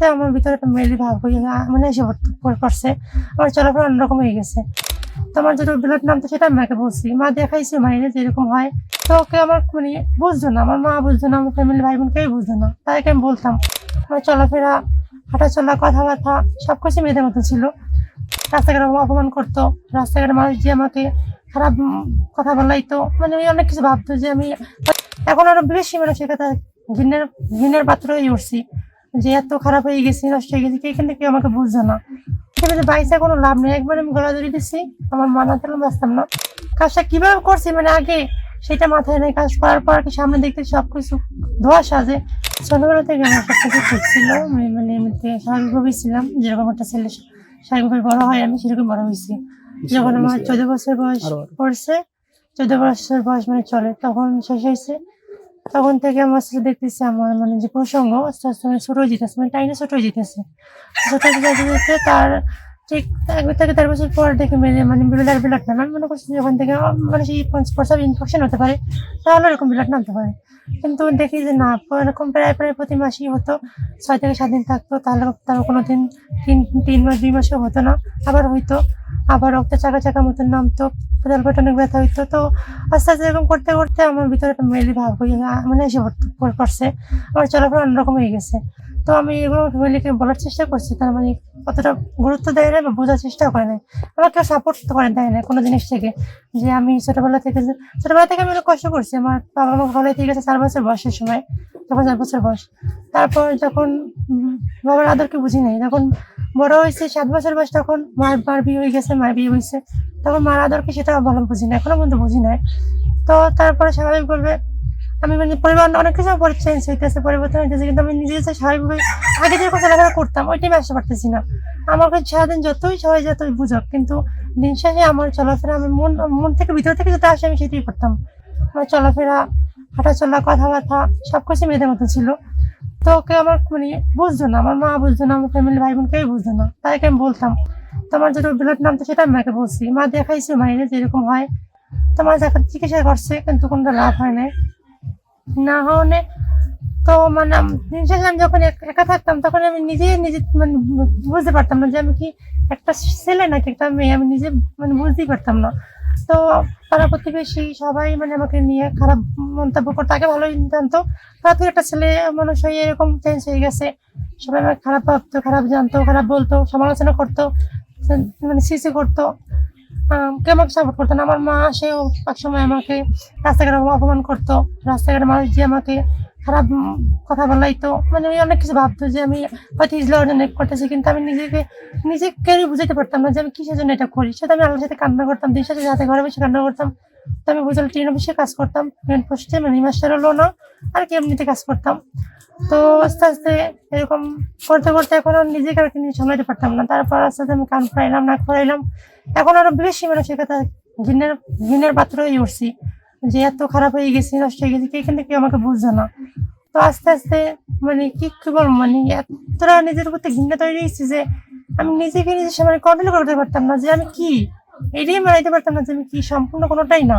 করতে আমার ভিতরে একটা মেলি ভাব হয়ে মানে এসে পড়ছে আমার চলাফেরা অন্যরকম হয়ে গেছে। তো আমার যেটা ব্লাড নামতো সেটা মাকে বলছি। মা দেখাইছে মায়ের যেরকম হয়। তো ওকে আমার মানে বুঝতো না, আমার মা বুঝতো না, আমার ফ্যামিলি ভাই বোন কেউ বুঝতো না। তাদেরকে আমি বলতাম, আমার চলাফেরা হাঁটা চলা কথাবার্তা সব কিছু মেয়েদের মতো ছিল। রাস্তাঘাটে অপমান করতো রাস্তাঘাটে মানুষ যে আমাকে খারাপ কথা বলাইতো মানে আমি অনেক কিছু ভাবতো যে আমি, এখন আরও বেশি মানে সে কথা ঘৃণের ঘৃণের পাত্র হয়ে উঠছি। যে এত খারাপ হয়ে গেছি নষ্ট হয়ে গেছি কে কিন্তু কেউ আমাকে বুঝতো না? সেটা বাইসে কোনো লাভ নেই। একবার আমি গলা ধরে দিচ্ছি আমার মানা বাঁচতাম না। কাজটা কীভাবে করছি? মানে আগে সেটা মাথায় নেই। কাজ করার পর কি সামনে দেখতে সবকিছু ধোয়া সাজে। ছোটবেলা থেকে আমার সব কিছু ঠিক ছিল। আমি মানে এমনিতে স্বাভাবিকভাবেই ছিলাম। যেরকম একটা ছেলে স্বাভাবিকভাবে বড় হয় আমি সেরকম বড় হয়েছি। যখন আমার চোদ্দ বছর বয়স। পড়ছে চোদ্দ বছর বয়স মানে চলে তখন শেষ হয়েছে। তখন থেকে আমার সাথে দেখতেছি আমার মানে যে প্রসঙ্গ আস্তে আস্তে ছোট যেতেছে মানে টাইনে ছোট যেতেছে ছোট তার ঠিক থেকে দেড় বছর পর দেখে মেরে মানে বিলার বিলাট নামে। আমি মনে করছি যখন থেকে মানে সেই প্রসাব ইনফেকশন হতে পারে, তাহলে এরকম বিলাট নামতে পারে। কিন্তু দেখি যে না এরকম প্রায় প্রায় প্রতি মাসেই হতো, ছয় থেকে সাত দিন থাকতো, তাহলে তার কোনো দিন তিন তিন মাস, দুই মাসেও হতো না। আবার হইতো। আবার রক্ত চাকা চাকা মতন নামতো পেদাল পেটে অনেক ব্যথা হইতো। তো আস্তে আস্তে এরকম করতে করতে আমার ভিতরে একটা মেলি ভাব হয়ে মানে এসে পড়ছে আমার চলাফেরা অন্যরকম হয়ে গেছে। তো আমি এগুলো ফ্যামিলিকে বলার চেষ্টা করছি, তার মানে অতটা গুরুত্ব দেয় না বা বোঝার চেষ্টা করে না। আমার কেউ সাপোর্ট করে দেয় না কোনো জিনিস থেকে। যে আমি ছোটবেলা থেকে ছোটবেলা থেকে আমি অনেক কষ্ট করছি। আমার বাবা মা ভালো থেকে গেছে চার বছর বয়সের সময়, তখন চার বছর বয়স। তারপর যখন বাবার আদরকে বুঝি নাই, তখন বড় হয়েছে, সাত বছর বয়স তখন মার মার বিয়ে হয়ে গেছে মার বিয়ে হয়েছে। তখন মার আদরকে সেটা ভালো বুঝি না এখনও পর্যন্ত বুঝি নাই। তো তারপরে স্বাভাবিক বলবে আমি মানে পরিবার অনেক কিছু চেঞ্জ হইতেছে পরিবর্তন হইতেছে কিন্তু আমি নিজে স্বাভাবিকভাবে আগে যে চলাফেরা করতাম, ওইটাই আমি আসতে পারতেছি না। আমার কাছে সারাদিন যতই সবাই যতই বুঝক কিন্তু দিন শেষে আমার চলাফেরা, আমি মন মন থেকে ভিতর থেকে যেটা আসে আমি সেটাই করতাম। আমার চলাফেরা হাঁটা চলা কথাবার্তা সব কিছু মেয়েদের মতো ছিল। তো ওকে আমার মানে বুঝতো না, আমার মা বুঝতো না, আমার ফ্যামিলি ভাই বোন কেউ বুঝতো না তাদেরকে আমি বলতাম তোমার যেটা ব্লাড নামতো সেটা আমি মাকে বলছি। মা দেখাইছে মায়ের যে এরকম হয়। তোমার দেখা চিকিৎসা করছে, কিন্তু কোনটা লাভ হয় নাই। না হলে তো মানে দিন আমি যখন একা থাকতাম, তখন আমি নিজে নিজে মানে বুঝতে পারতাম না যে আমি কি একটা ছেলে নাকি একটা মেয়ে, আমি নিজে মানে বুঝতেই পারতাম না। তো পাড়া প্রতিবেশী সবাই মানে আমাকে নিয়ে খারাপ মন্তব্য করতো আগে ভালোই জানতো। হঠাৎ একটা ছেলে মানুষ হয়ে এরকম চেঞ্জ হয়ে গেছে। সবাই আমাকে খারাপ ভাবতো, খারাপ জানতো, খারাপ বলতো, সমালোচনা করতো মানে সিসি করতো। কেউ আমাকে সাপোর্ট করতো না। আমার মা, সেও এক সময় আমাকে রাস্তাঘাটে অপমান করতো। রাস্তাঘাটে মানুষ যে আমাকে খারাপ কথা বলাইতো মানে আমি অনেক কিছু ভাবতো যে আমি হয়তো ইজলা অর্জন করতেছি, কিন্তু আমি নিজেকে নিজেকে বুঝাতে পারতাম না যে আমি কিসের জন্য এটা করি। সেটা আমি আল্লাহর সাথে কান্না করতাম দিন সাথে যাতে ঘরে বসে কান্না করতাম। তো আমি বুঝলাম ট্রেন অফিসে কাজ করতাম ট্রেন পোস্টে মানে মাস্টার হলো না, আর কি এমনিতে কাজ করতাম। তো আস্তে আস্তে এরকম করতে করতে এখন আর নিজেকে আর কি সামলাতে পারতাম না। তারপর আস্তে আস্তে আমি কান ফরাইলাম নাক ফরাইলাম এখন আরও বেশি মানে সে কথা ঘৃণের পাত্র হয়ে উঠছি। যে এত খারাপ হয়ে গেছে, নষ্ট হয়ে গেছে, কে কিন্তু কেউ আমাকে বুঝছে না? তো আস্তে আস্তে মানে কি কি মানে এতটা নিজের প্রতি ঘৃণা তৈরি হয়েছে যে আমি নিজেকে নিজের সামনে কন্ট্রোল করতে পারতাম না যে আমি কি। এটাই মানাইতে পারতাম না যে আমি কি, সম্পূর্ণ কোনোটাই না।